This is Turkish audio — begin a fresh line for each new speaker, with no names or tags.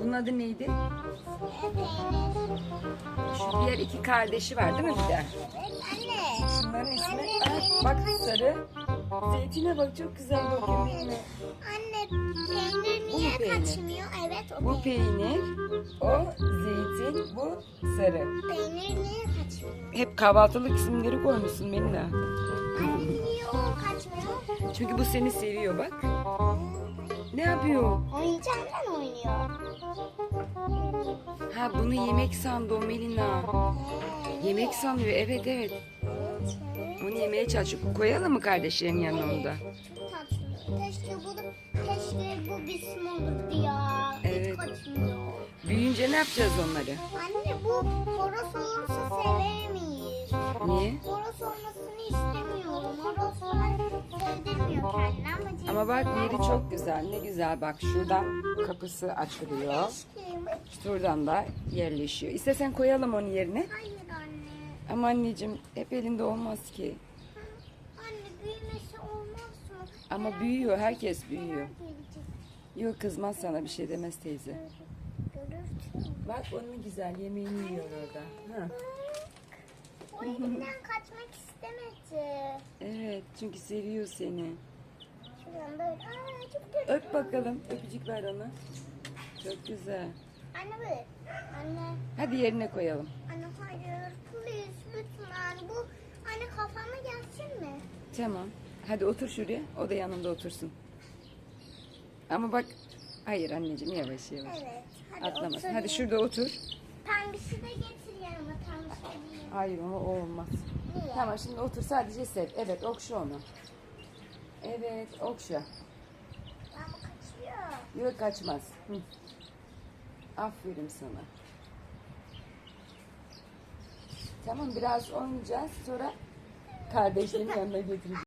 Bunun adı neydi? Şu diğer iki kardeşi var değil mi bir de?
Anne.
Şunların ismi. Ah, bak sarı. Zeytine bak çok güzel bakıyor değil mi?
Anne peynir niye
peynir.
kaçmıyor? Evet o
Bu
peynir.
peynir, o zeytin, bu sarı.
Peynir niye kaçmıyor?
Hep kahvaltılık isimleri koymuşsun Melina.
Anne niye o kaçmıyor?
Çünkü bu seni seviyor bak. Ne yapıyor?
Oyuncaktan oynuyor.
Ha bunu yemek sandı o Melina. Yemek sanıyor evet evet. Onu yemeye çalışıyor. Koyalım mı kardeşlerin yanına onu da?
Çok tatlı. Keşke bu da, keşke bu bizim olurdu ya.
Evet.
Hiç kaçmıyor.
Büyüyünce ne yapacağız onları?
Anne bu horoz olursa sevemeyiz.
Niye?
Horoz olmasını istemiyorum. Horoz sevdirmiyor kendini ama
bak yeri çok güzel. Ne güzel bak şuradan kapısı açılıyor. Şuradan da yerleşiyor. İstersen koyalım onu yerine.
Hayır anne.
Ama anneciğim hep elinde olmaz ki.
Anne büyümesi olmaz mı?
Ama büyüyor. Herkes büyüyor. Yok kızmaz sana bir şey demez teyze. Bak onun güzel yemeğini yiyor orada. Ha.
O elimden kaçmak istemedi.
Evet çünkü seviyor seni.
Şuradan böyle. Aa çok güzel.
Öp bakalım. Öpücük ver ona. Çok güzel.
Anne böyle. Anne.
Hadi yerine koyalım.
Anne hayır. Please lütfen. Bu anne kafama gelsin mi?
Tamam. Hadi otur şuraya. O da yanında otursun. Ama bak. Hayır anneciğim yavaş yavaş.
Evet. Hadi
Atlamasın.
oturayım.
Hadi şurada otur.
Pembişi de getir yanıma. Pembişi diyeyim.
Hayır onu o olmaz.
Niye?
Tamam şimdi otur sadece sev. Evet okşa onu. Evet okşa.
Ama kaçıyor.
Yok kaçmaz. Hı. Aferin sana. Tamam biraz oynayacağız sonra kardeşlerin yanına götüreceğiz.